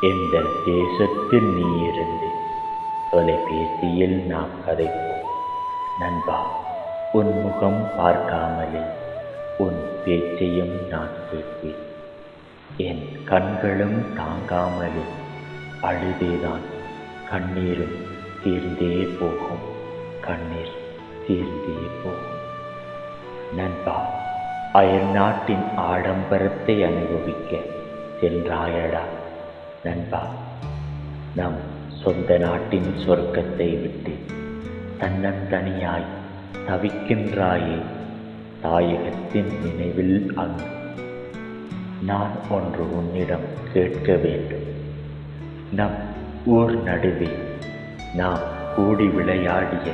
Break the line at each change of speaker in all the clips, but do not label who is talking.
எந்த தேசத்தில் நீ இருந்து தொலைபேசியில் நாம் கதைப்போம். நண்பா உன் முகம் பார்க்காமலே உன் பேச்சையும் நான் கேட்பேன். என் கண்களும் தாங்காமலே அழுதேதான் கண்ணீரும் தீர்ந்தே போகும். கண்ணீர் தீர்ந்தே போகும். நண்பா அயல் நாட்டின் ஆடம்பரத்தை அனுபவிக்க சென்றாயடா. நண்பா நம் சொந்த நாட்டின் சொர்க்கத்தை விட்டு தன்னந்தனியாய் தவிக்கின்றாயே தாயகத்தின் நினைவில் அங்கு. நான் ஒன்று உன்னிடம் கேட்க வேண்டும். நம் ஊர் நடுவே நாம் கூடி விளையாடிய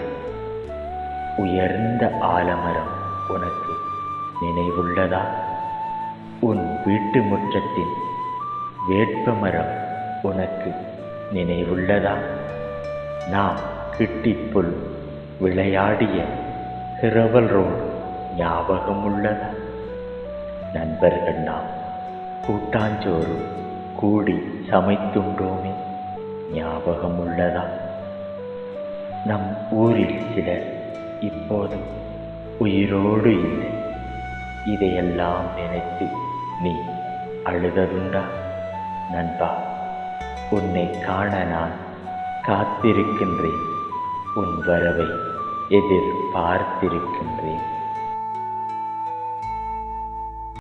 உயர்ந்த ஆலமரம் உனக்கு நினைவுள்ளதா? உன் வீட்டு முற்றத்தின் வேட்பமரம் உனக்கு நினைவுள்ளதா? நாம் கிட்டிப்புல் விளையாடிய கிரவல் ரோடு ஞாபகம் உள்ளதா நண்பர்கள் நாம் கூட்டாஞ்சோறு கூடி சமைத்துண்டோமே ஞாபகம் உள்ளதா நம் ஊரில் சிலர் இப்போது உயிரோடு இல்லை. இதையெல்லாம் நினைத்து நீ அழுததுண்டா? நண்பா உன்னை காண நான் காத்திருக்கின்றேன். உன் வரவை எதிர்பார்த்திருக்கின்றேன்.